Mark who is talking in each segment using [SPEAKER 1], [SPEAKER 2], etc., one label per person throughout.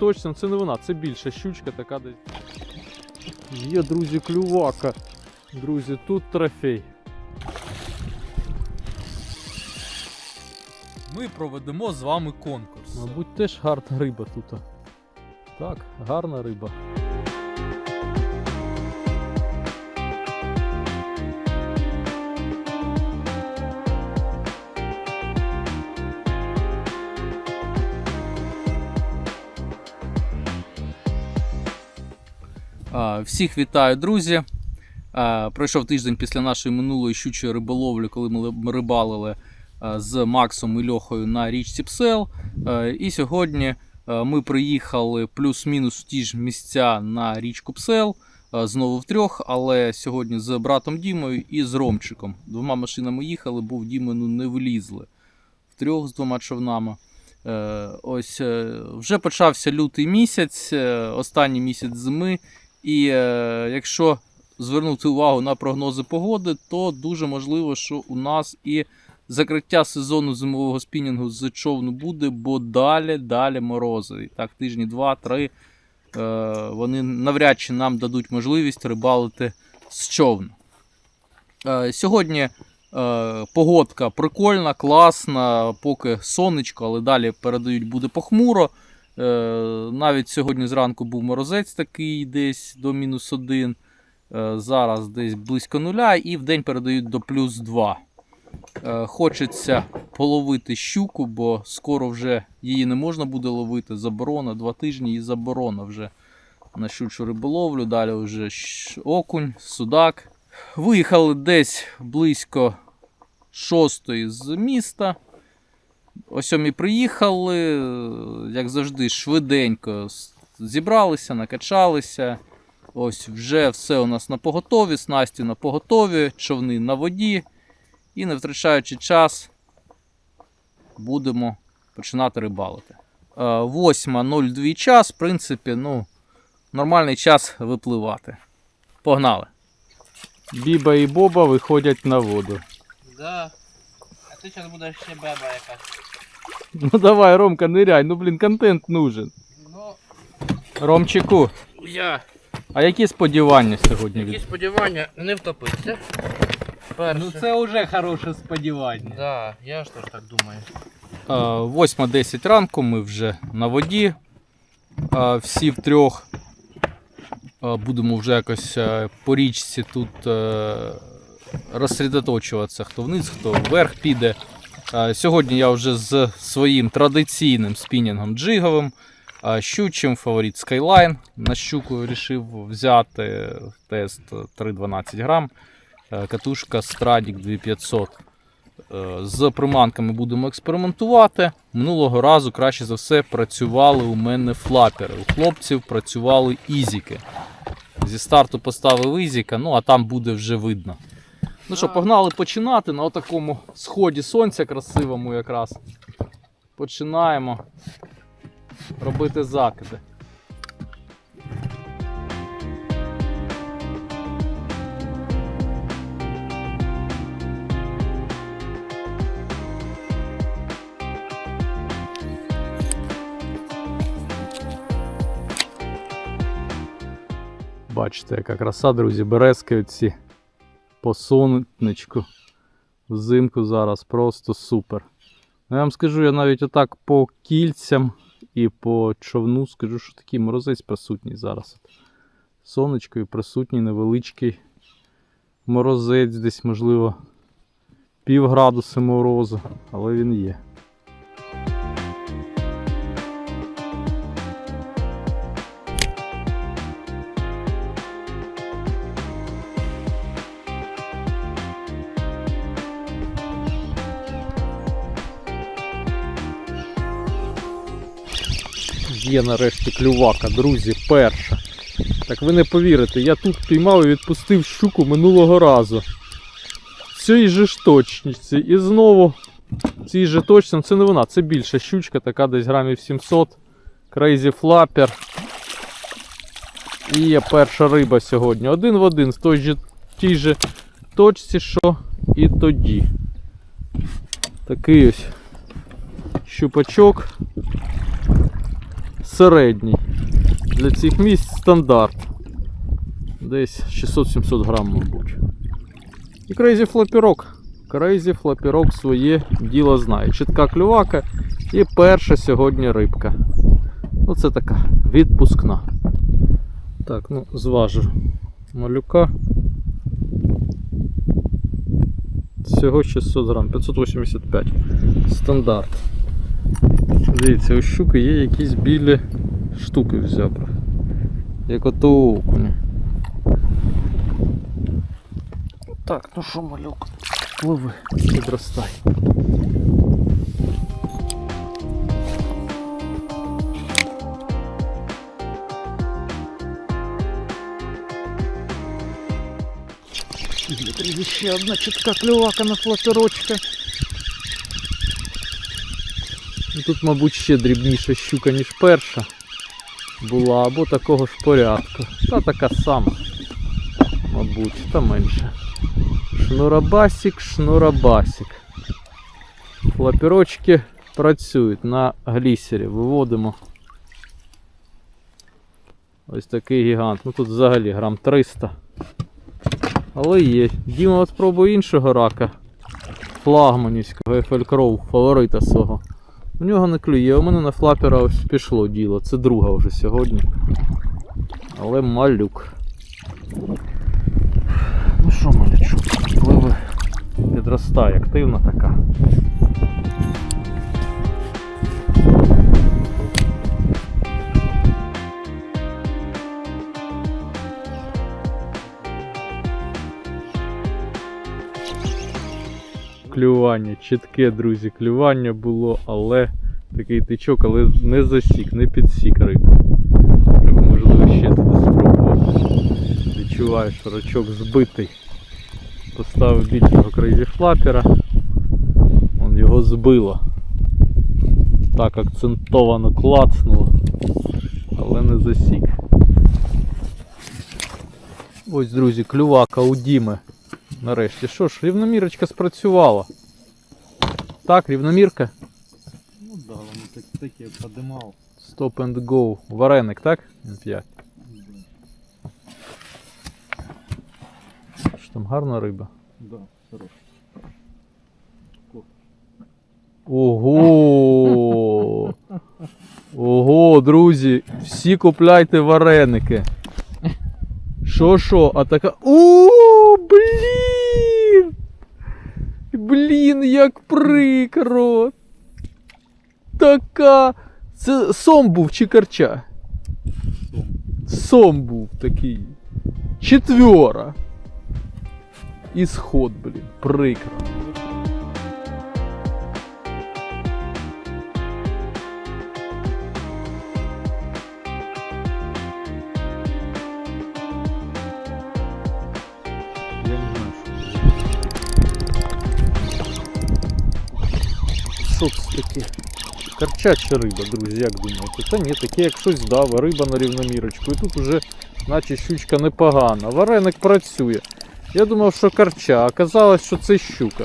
[SPEAKER 1] точно, це не вона, це більша щучка така десь. Є, друзі, клювака. Друзі, тут трофей.
[SPEAKER 2] Ми проведемо з вами конкурс.
[SPEAKER 1] Мабуть, теж гарна риба тут. Так, гарна риба.
[SPEAKER 2] Всіх вітаю, друзі. Пройшов тиждень після нашої минулої щучої риболовлі, коли ми рибалили з Максом і Льохою на річці Псел. І сьогодні ми приїхали плюс-мінус в ті ж місця на річку Псел. Знову втрьох, але сьогодні з братом Дімою і з Ромчиком. Двома машинами їхали, бо в Діми ну, не влізли. Втрьох з двома човнами. Е, Ось е, вже почався лютий місяць, е, останній місяць зими. І е, якщо звернути увагу на прогнози погоди, то дуже можливо, що у нас і закриття сезону зимового спінінгу з човну буде, бо далі, далі морози. І так, тижні два-три е, вони навряд чи нам дадуть можливість рибалити з човну. Е, сьогодні е, погодка прикольна, класна, поки сонечко, але далі передають буде похмуро. Е, навіть сьогодні зранку був морозець такий десь до мінус один. Е, зараз десь близько нуля, і в день передають до плюс 2. Е, хочеться половити щуку, бо скоро вже її не можна буде ловити. Заборона, два тижні і заборона вже на щучу риболовлю. Далі вже окунь, судак. Виїхали десь близько шостої з міста. О сьомій приїхали, е, як завжди, швиденько зібралися, накачалися. Ось вже все у нас на поготові, снасті на поготові, човни на воді. І не втрачаючи час, будемо починати рибалити. Е, 8.02 час, в принципі, ну, нормальний час випливати. Погнали!
[SPEAKER 1] Біба і Боба виходять на воду.
[SPEAKER 3] Да. А ти зараз будеш ще беба якась.
[SPEAKER 1] Ну давай, Ромка, ниряй, ну блін, контент нужен.
[SPEAKER 3] Ну,
[SPEAKER 1] Ромчику,
[SPEAKER 3] я.
[SPEAKER 1] а які сподівання сьогодні
[SPEAKER 3] Які сподівання не втопитися. Перше.
[SPEAKER 2] Ну, це вже хороше сподівання.
[SPEAKER 3] Да, я ж теж так думаю.
[SPEAKER 1] Е, 8.10 ранку ми вже на воді. Всі втрьох будемо вже якось е, по річці тут е, розсредоточуватися, хто вниз, хто вверх піде. Сьогодні я вже з своїм традиційним спінінгом джиговим, щучим фаворит Skyline. На щуку вирішив взяти тест 3,12 грам. Катушка Stradic 2500. Е, З приманками будемо експериментувати. Минулого разу краще за все працювали у мене флапери. У хлопців працювали ізіки. Зі старту поставив ізіка, ну а там буде вже видно. Ну що, погнали починати на такому сході сонця красивому якраз. Починаємо робити закиди. Бачите, яка краса, друзі, березки оці по сонечку. Взимку зараз просто супер. Ну, я вам скажу, я навіть отак по кільцям і по човну скажу, що такий морозець присутній зараз. Сонечко і присутній невеличкий морозець, десь, можливо, пів градуси морозу, але він є. Є нарешті клювака, друзі, перша. Так ви не повірите, я тут піймав і відпустив щуку минулого разу. Цій же ж точності. І знову цій же точності, це не вона, це більша щучка, така десь грамів 700. Crazy Flapper. І є перша риба сьогодні. Один в один, в той же, тій же точці, що і тоді. Такий ось щупачок середній. Для цих місць стандарт. Десь 600-700 грам, мабуть. І крейзі флопірок. Крейзі флопірок своє діло знає. Чітка клювака і перша сьогодні рибка. Ну це така відпускна. Так, ну зважу малюка. Всього 600 грам, 585. Стандарт. Дивіться, у щуки є якісь білі штуки в зябрах. Як ото окуня. Так, ну що, малюк, пливи, підростай. Ще одна чітка клювака на флатерочка. Ну, Тут, мабуть, ще дрібніша щука, ніж перша була, або такого ж порядку. Та така сама, мабуть, та менше. Шнурабасік, шнурабасік. Флаперочки працюють на глісері. Виводимо. Ось такий гігант. Ну тут взагалі грам 300. Але є. Діма от спробує іншого рака. Флагманівського Crow, фаворита свого. У нього не клює, у мене на флапера ось пішло діло. Це друга вже сьогодні. Але малюк. Ну що, малючок, пливе. Підростає, активна така. Клювання, чітке, друзі, клювання було, але такий тичок, але не засік, не підсік рибу. Треба, можливо, ще туди спробувати. Відчуваю, що рачок збитий. Поставив більшого крейзі флапера. Он його збило. Так акцентовано клацнуло, але не засік. Ось, друзі, клювака у Діми. Нарешті. Що ж, рівномірочка спрацювала. Так, рівномірка.
[SPEAKER 4] Ну да, воно так, таке подимав.
[SPEAKER 1] Stop and go. Вареник, так? М5. Що там гарна риба?
[SPEAKER 4] Да, хорош.
[SPEAKER 1] Ого! Ого, друзі, всі купляйте вареники. Що що, а така. О, блін! Блін, як прикро. Така. Це сом був чи карча?
[SPEAKER 4] Сом.
[SPEAKER 1] Був такий. Четвера. І сход, блін, прикро. Таке? Карчача риба, друзі, як думаєте? Та ні, таке як щось дав, риба на рівномірочку. І тут уже, наче щучка непогана. Вареник працює. Я думав, що карча, а оказалось, що це щука.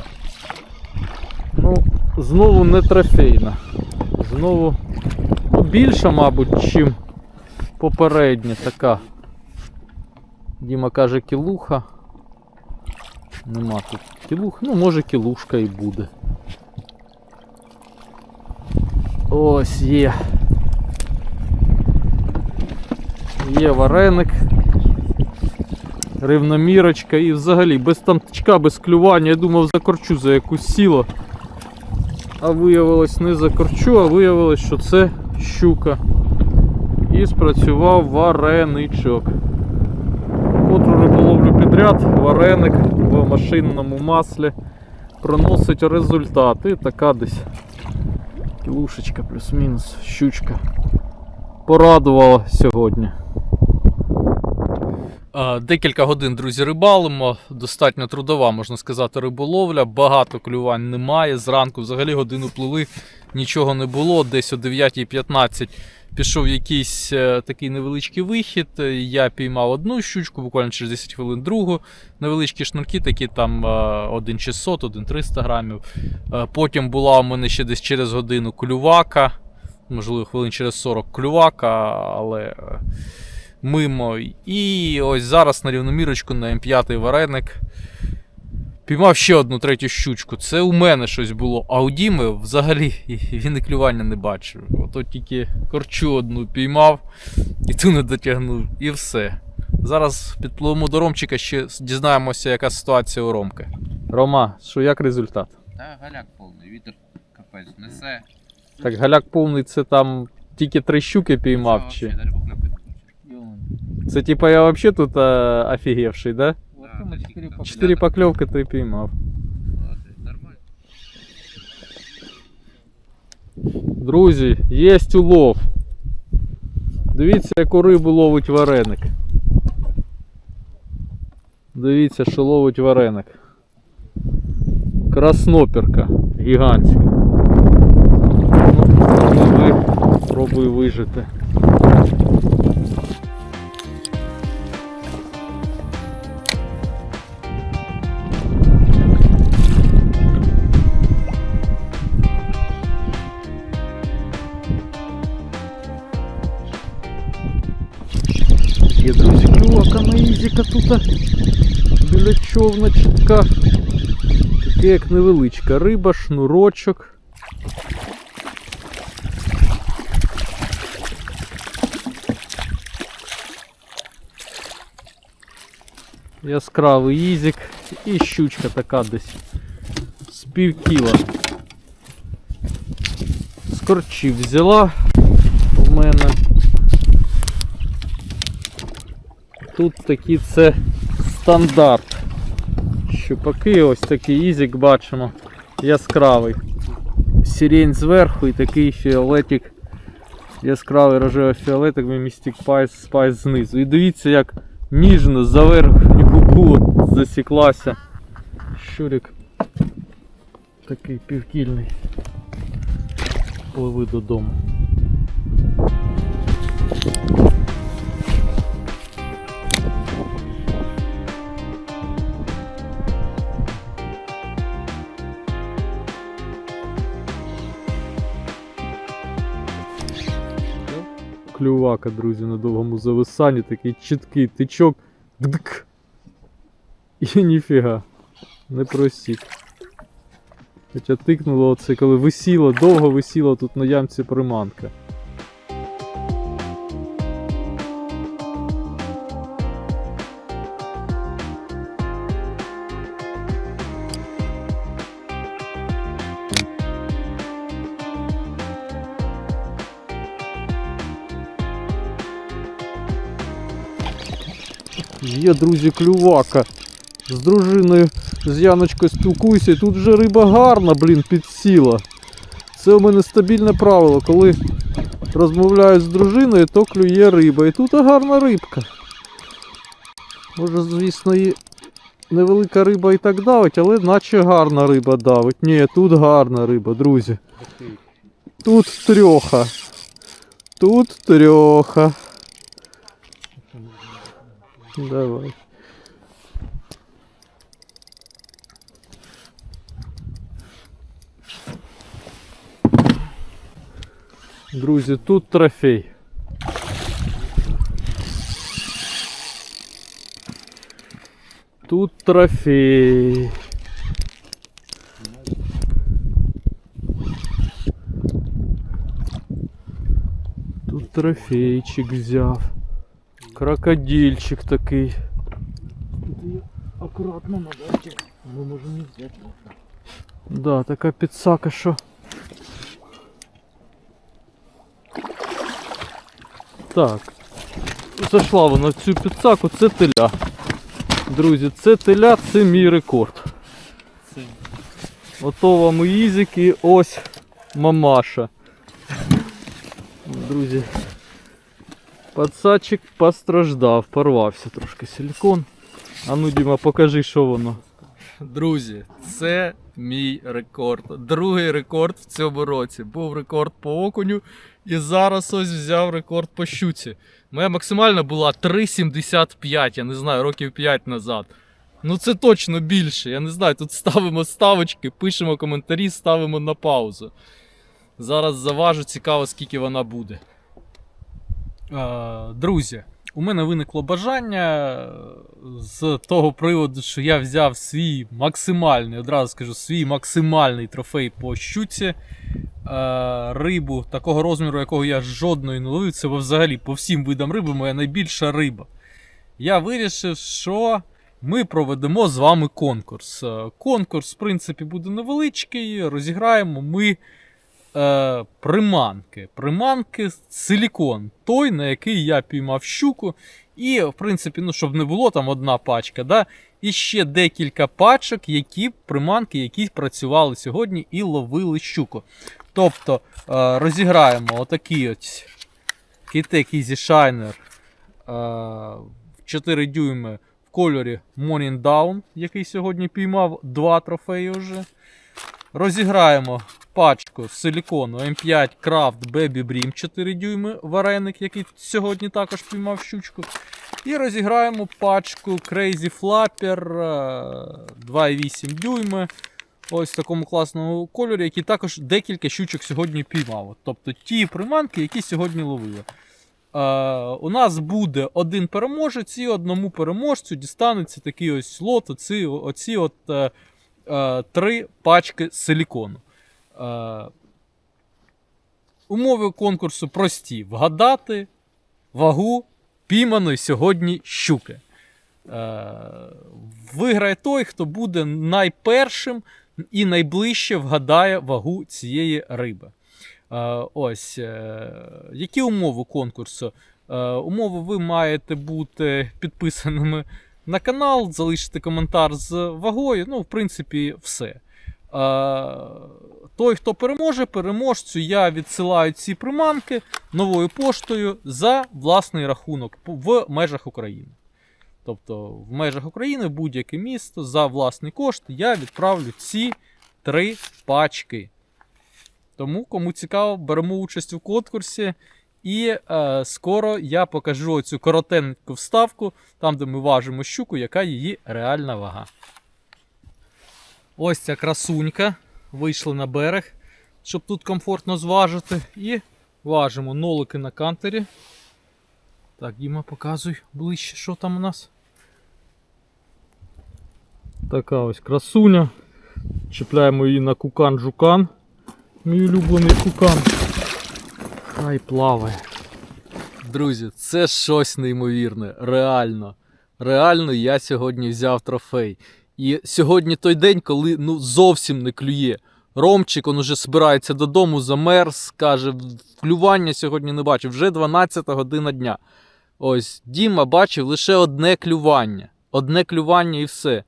[SPEAKER 1] Ну, знову не трофейна. Знову ну, більша, мабуть, чим попередня така. Діма каже кілуха. Нема тут кілух. Ну, може кілушка і буде. Ось є. Є вареник. Рівномірочка і взагалі без тамтичка, без клювання. Я думав закорчу за якусь сіло. А виявилось не закорчу, а виявилось, що це щука. І спрацював вареничок. Котру риболовлю підряд, вареник в машинному маслі приносить результат. І така десь кілушечка плюс-мінус, щучка. Порадувала сьогодні.
[SPEAKER 2] Е, Декілька годин, друзі, рибалимо. Достатньо трудова, можна сказати, риболовля. Багато клювань немає. Зранку взагалі годину плили, нічого не було. Десь о 9.15 пішов якийсь е, такий невеличкий вихід. Е, Я піймав одну щучку, буквально через 10 хвилин другу. Невеличкі шнурки, такі там е, 1600, 1300 грамів. Е, Потім була у мене ще десь через годину клювака.
[SPEAKER 1] можливо, хвилин через 40 клювака, але е, мимо. І ось зараз на рівномірочку на М5 вареник. Піймав ще одну третю щучку. Це у мене щось було. А у Діми взагалі він і клювання не бачив. Ото тільки корчу одну піймав і ту не дотягнув. І все. Зараз підпливемо до Ромчика, ще дізнаємося, яка ситуація у Ромки. Рома, що як результат?
[SPEAKER 3] Та галяк повний, вітер капець несе.
[SPEAKER 1] Так, галяк повний це там тільки три щуки піймав. Чи? Це типа я вообще тут а, офігевший, да?
[SPEAKER 3] Вот Да, мы четыре поклевки.
[SPEAKER 1] Чотири покльовки ти піймав.
[SPEAKER 3] Нормально.
[SPEAKER 1] Друзі, є улов. Дивіться, яку рибу ловить вареник. Дивіться, що ловить вареник. Красноперка гігантська. Ну, пробую вижити. Ізіка тут біля човночка. Таке як невеличка риба, шнурочок. Яскравий ізік і щучка така десь з пів кіла. З корчів взяла у мене. Тут такий це стандарт. Щупаки, ось такий ізік бачимо. Яскравий. Сирень зверху і такий фіолетик. Яскравий рожевий фіолетик, містик пайс, спайс знизу. І дивіться, як ніжно за верхню губу засіклася. Щурик такий півкільний. Пливи додому. Клювака, друзі, на довгому зависанні, такий чіткий тичок. Дк. І ніфіга. Не просік. Хоча тикнуло оце, коли висіло, довго висіла тут на ямці приманка. Є, друзі, клювака. З дружиною, з Яночкою спілкуюся, і тут вже риба гарна, блін, підсіла. Це у мене стабільне правило, коли розмовляю з дружиною, то клює риба. І тут гарна рибка. Може, звісно, і невелика риба і так давить, але наче гарна риба давить. Ні, тут гарна риба, друзі. Тут трьоха. Тут трьоха. Давай. Друзі, тут трофей. Тут трофей. Тут трофейчик взяв. Крокодильчик такий.
[SPEAKER 4] Аккуратно надо. Мы можем не взять.
[SPEAKER 1] Да, така підсака, що. Так. Зайшла вона в цю підсаку, це теля. Друзі, це теля, це мій рекорд. Ото вам і ізик і ось мамаша. Друзі. Пацачик постраждав, порвався трошки силікон. А ну, Діма, покажи, що воно. Друзі, це мій рекорд. Другий рекорд в цьому році. Був рекорд по окуню, і зараз ось взяв рекорд по щуці. Моя максимальна була 3,75, я не знаю, років 5 назад. Ну це точно більше. Я не знаю, тут ставимо ставочки, пишемо коментарі, ставимо на паузу. Зараз заважу, цікаво, скільки вона буде. Е, Друзі, у мене виникло бажання е, з того приводу, що я взяв свій максимальний, одразу скажу, свій максимальний трофей по щуці. Е, Рибу такого розміру, якого я жодної не ловив, це взагалі по всім видам риби моя найбільша риба. Я вирішив, що ми проведемо з вами конкурс. Конкурс, в принципі, буде невеличкий. Розіграємо ми е, приманки. Приманки силікон, той, на який я піймав щуку. І, в принципі, ну, щоб не було там одна пачка, да, і ще декілька пачок, які приманки, які працювали сьогодні і ловили щуку. Тобто е, розіграємо отакий от Kitec Easy Shiner е, 4 дюйми в кольорі Morning Down, який сьогодні піймав два трофеї вже. Розіграємо пачку силікону M5 Craft Baby Bream 4 дюйми вареник, який сьогодні також піймав щучку. І розіграємо пачку Crazy Flapper е, 2,8 дюйми. Ось в такому класному кольорі, який також декілька щучок сьогодні піймав. Тобто ті приманки, які сьогодні ловили. Е, у нас буде один переможець, і одному переможцю дістанеться такий ось лот, оці, оці от, е, е, три пачки силікону. Е, умови конкурсу прості: вгадати вагу пійманої сьогодні щуки. Е, виграє той, хто буде найпершим і найближче вгадає вагу цієї риби. Е, ось, е, які умови конкурсу? Е, умови ви маєте бути підписаними на канал, залишити коментар з вагою. Ну, в принципі, все. Той, хто переможе, переможцю, я відсилаю ці приманки новою поштою за власний рахунок в межах України. Тобто, в межах України будь-яке місто за власний кошт я відправлю ці три пачки. Тому, кому цікаво, беремо участь у конкурсі. І е, скоро я покажу цю коротеньку вставку, там, де ми важимо щуку, яка її реальна вага. Ось ця красунька. Вийшли на берег, щоб тут комфортно зважити. І важимо нолики на кантері. Так, Діма, показуй ближче, що там у нас. Така ось красуня. Чіпляємо її на кукан жукан. Мій улюблений кукан. Хай плаває. Друзі, це щось неймовірне. Реально. Реально я сьогодні взяв трофей. І сьогодні той день, коли ну зовсім не клює. Ромчик он уже збирається додому, замерз, каже, клювання сьогодні не бачив, вже 12 година дня. Ось Діма бачив лише одне клювання. Одне клювання і все.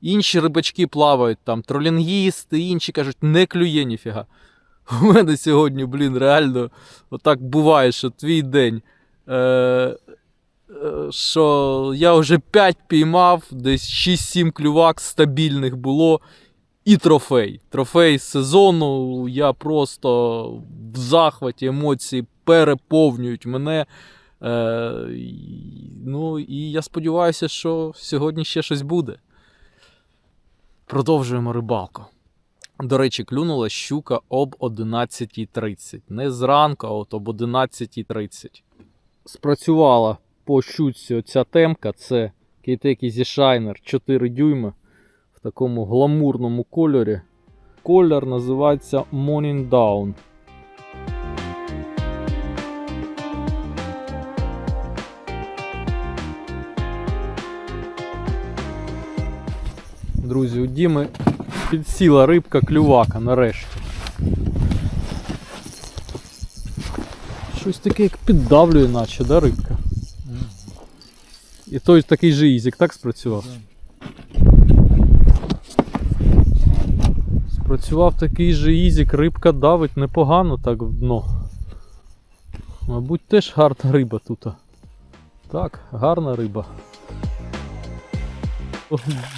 [SPEAKER 1] Інші рибачки плавають там, тролінгісти, інші кажуть, не клює ніфіга. У мене сьогодні, блін, реально отак буває, що твій день. Е, е, що я вже 5 піймав, десь 6-7 клювак стабільних було. І трофей. Трофей сезону. Я просто в захваті емоції переповнюють мене. Е, ну і я сподіваюся, що сьогодні ще щось буде. Продовжуємо рибалку. До речі, клюнула щука об 11.30. Не зранку, а от об 11.30. Спрацювала по щуці оця темка. Це Easy Shiner 4 дюйми в такому гламурному кольорі. Колір називається Morning Down. Друзі, у Діми підсіла рибка клювака нарешті. Щось таке, як піддавлює, наче, да, рибка? І той такий же ізік, так спрацював? Спрацював такий же ізік, рибка давить непогано так в дно. Мабуть, теж гарна риба тут. Так, гарна риба.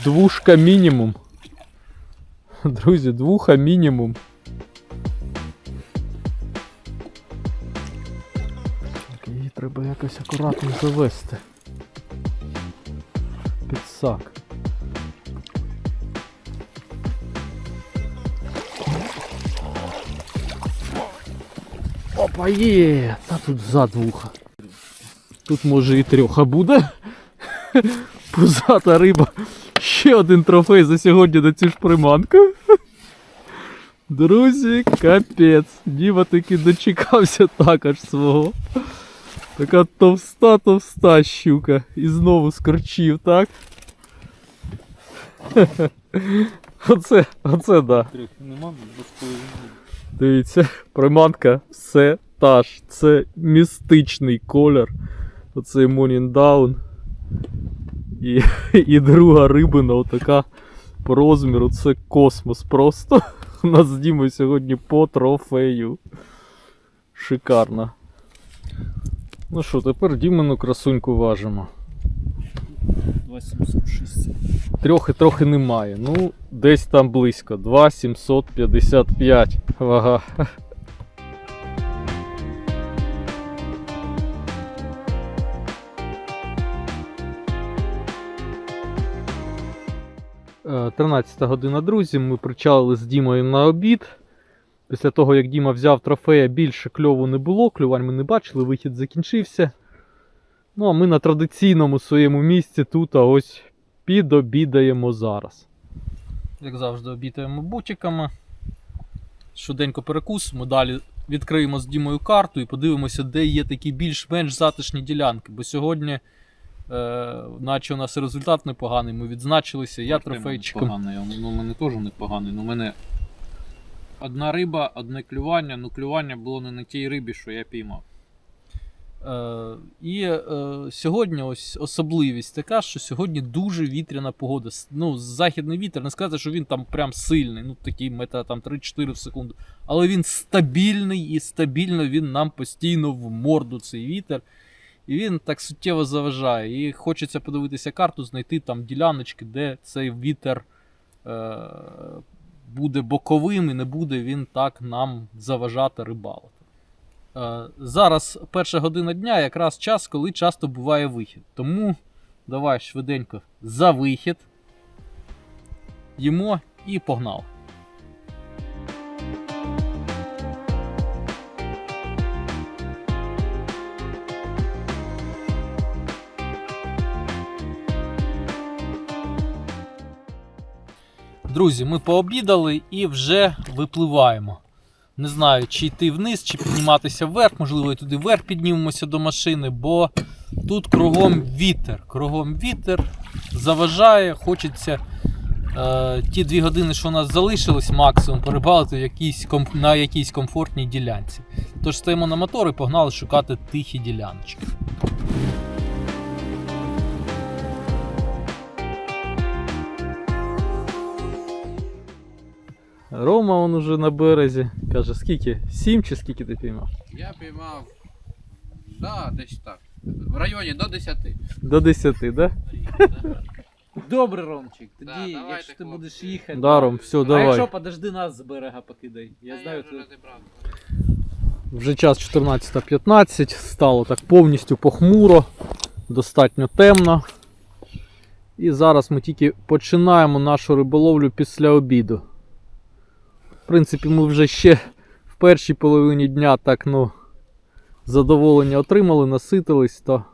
[SPEAKER 1] Двушка мінімум. Друзі, двуха мінімум. Так, її треба якось акуратно завести. Підсак. Опа, є! Та тут за двуха. Тут може і трьоха буде. Пузата риба. Ще один трофей за сьогодні на цю ж приманку. Друзі, капець. Діма таки дочекався також свого. Така товста, товста щука. І знову скорчив, так? Оце, оце да.
[SPEAKER 2] Нема
[SPEAKER 1] Дивіться, приманка все та ж. Це містичний колір. Оцей Morning Down. І, і друга рибина, отака по розміру. Це космос просто. У нас з Дімою сьогодні по трофею. Шикарно. Ну що, тепер Дімину красуньку важимо.
[SPEAKER 2] 2760.
[SPEAKER 1] Трьохи трохи немає. Ну, десь там близько. 2,755 вага. 13 година, друзі. Ми причалили з Дімою на обід. Після того, як Діма взяв трофея, більше кльову не було, клювань ми не бачили, вихід закінчився. Ну, а ми на традиційному своєму місці тут, а ось підобідаємо зараз. Як завжди, обідаємо бутиками. Швиденько перекусимо. Далі відкриємо з Дімою карту і подивимося, де є такі більш-менш затишні ділянки. Бо сьогодні, е, наче у нас результат непоганий, ми відзначилися. Я трофейчиком.
[SPEAKER 2] Поганий, ну у мене теж непоганий. Ну, у мене одна риба, одне клювання, ну клювання було не на тій рибі, що я піймав.
[SPEAKER 1] Е, і е, сьогодні ось особливість така, що сьогодні дуже вітряна погода. Ну, західний вітер, не сказати, що він там прям сильний, ну такий метра там 3-4 в секунду. Але він стабільний і стабільно він нам постійно в морду цей вітер. І він так суттєво заважає. І хочеться подивитися карту, знайти там діляночки, де цей вітер е, буде боковим і не буде він так нам заважати рибалити. Е, Зараз перша година дня, якраз час, коли часто буває вихід. Тому давай швиденько за вихід. Їмо і погнав. Друзі, ми пообідали і вже випливаємо. Не знаю, чи йти вниз, чи підніматися вверх, можливо, і туди вверх піднімемося до машини, бо тут кругом вітер. Кругом вітер заважає, хочеться е, ті дві години, що у нас залишилось, максимум перебалити якійсь, на якійсь комфортній ділянці. Тож стоїмо на мотор і погнали шукати тихі діляночки. Рома он уже на березі. Каже, скільки? Сім чи скільки ти піймав?
[SPEAKER 2] Я піймав. Да, десь так. В районі до 10.
[SPEAKER 1] До 10, да?
[SPEAKER 3] Добре, Ромчик. Тоді,
[SPEAKER 2] Да, давайте,
[SPEAKER 3] якщо ти
[SPEAKER 2] хлопці.
[SPEAKER 3] будеш їхати.
[SPEAKER 1] Даром, все,
[SPEAKER 3] а
[SPEAKER 1] давай.
[SPEAKER 3] якщо подожди нас з берега покидай. Я знаю,
[SPEAKER 2] вже
[SPEAKER 3] ти...
[SPEAKER 1] Вже час 14.15, стало так повністю похмуро, достатньо темно. І зараз ми тільки починаємо нашу риболовлю після обіду. Принципі, ми вже ще в першій половині дня так, ну, задоволення отримали, наситились, то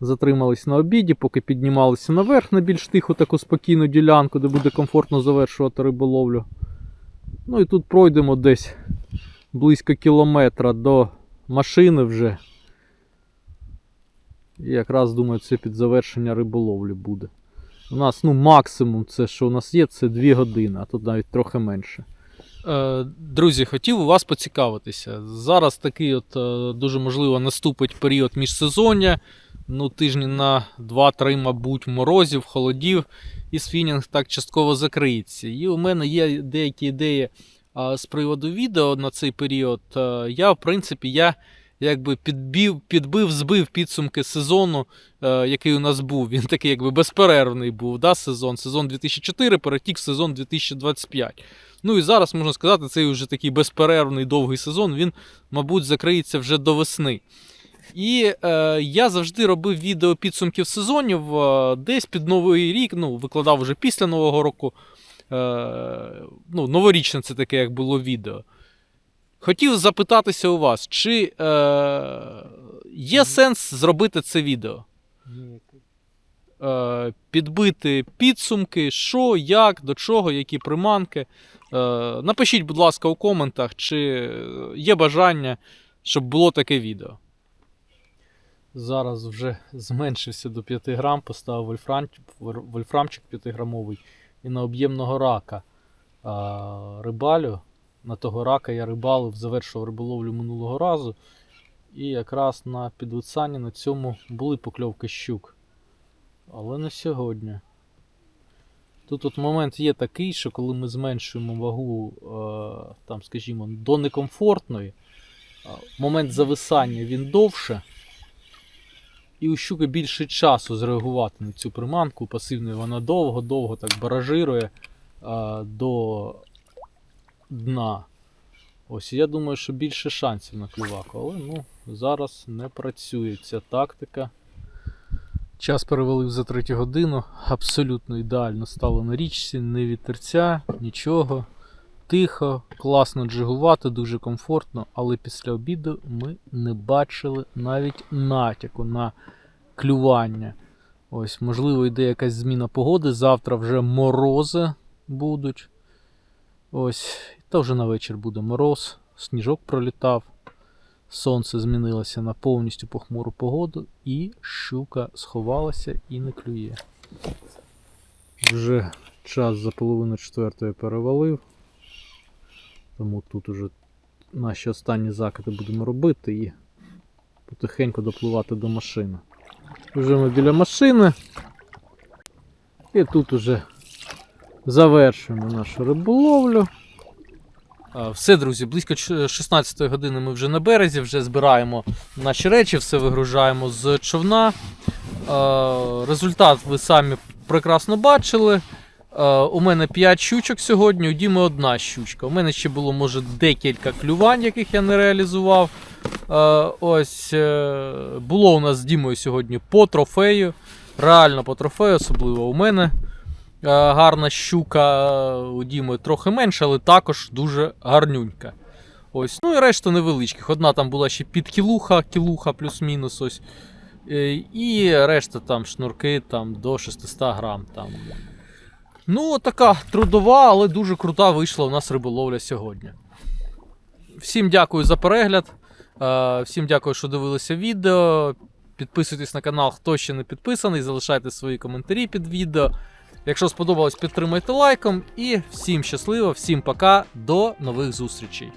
[SPEAKER 1] затримались на обіді, поки піднімалися наверх на більш тиху таку спокійну ділянку, де буде комфортно завершувати риболовлю. Ну і тут пройдемо десь близько кілометра до машини вже. І якраз думаю, це під завершення риболовлі буде. У нас ну, максимум, це що у нас є, це 2 години, а тут навіть трохи менше. Е, друзі, хотів у вас поцікавитися. Зараз такий от е, дуже можливо наступить період міжсезоння. Ну, тижні на 2-3, мабуть, морозів, холодів, і свінінг так частково закриється. І у мене є деякі ідеї з приводу відео на цей період. Е, Я, в принципі, я якби підбив, підбив, збив підсумки сезону, е, який у нас був. Він такий якби безперервний був да, сезон. Сезон 2004 перетік в сезон 2025. Ну і зараз можна сказати, цей вже такий безперервний довгий сезон, він, мабуть, закриється вже до весни. І е, я завжди робив відео підсумків сезонів е, десь під Новий рік, ну, викладав вже після Нового року. Е, ну, новорічне це таке, як було відео. Хотів запитатися у вас, чи е, є сенс зробити це відео? Е, підбити підсумки, що, як, до чого, які приманки. Е, напишіть, будь ласка, у коментах, чи є бажання, щоб було таке відео. Зараз вже зменшився до 5 грам, поставив вольфрам, вольфрамчик 5-грамовий і на об'ємного рака а, рибалю. На того рака я рибалив, завершував риболовлю минулого разу. І якраз на підвисанні на цьому були покльовки щук. Але не сьогодні. Тут от момент є такий, що коли ми зменшуємо вагу, е, там, скажімо, до некомфортної, момент зависання він довше. І у щуки більше часу зреагувати на цю приманку. Пасивною вона довго-довго так баражирує е, до дна. Ось я думаю, що більше шансів на клюваку, але ну, зараз не працює ця тактика. Час перевалив за третю годину. Абсолютно ідеально стало на річці, не вітерця, нічого. Тихо, класно джигувати, дуже комфортно, але після обіду ми не бачили навіть натяку на клювання. Ось, можливо, йде якась зміна погоди. Завтра вже морози будуть. Ось, та вже на вечір буде мороз, сніжок пролітав. Сонце змінилося на повністю похмуру погоду, і щука сховалася і не клює. Вже час за половину четвертої перевалив. Тому тут уже наші останні закиди будемо робити і потихеньку допливати до машини. Вже ми біля машини. І тут уже завершуємо нашу риболовлю. Все, друзі, близько ч- 16 години ми вже на березі, вже збираємо наші речі, все вигружаємо з човна. Результат ви самі прекрасно бачили. У мене 5 щучок сьогодні, у Діми одна щучка. У мене ще було, може, декілька клювань, яких я не реалізував. Ось е, було у нас з Дімою сьогодні по трофею. Реально по трофею, особливо у мене. Е, гарна щука у Діми трохи менша, але також дуже гарнюнька. Ось. Ну і решта невеличких. Одна там була ще під кілуха, кілуха плюс-мінус. ось. Е, І решта там шнурки там, до 600 грам. Там. Ну, така трудова, але дуже крута вийшла у нас риболовля сьогодні. Всім дякую за перегляд. Е, Всім дякую, що дивилися відео. Підписуйтесь на канал, хто ще не підписаний, залишайте свої коментарі під відео. Якщо сподобалось, підтримайте лайком. І всім щасливо, всім пока, до нових зустрічей.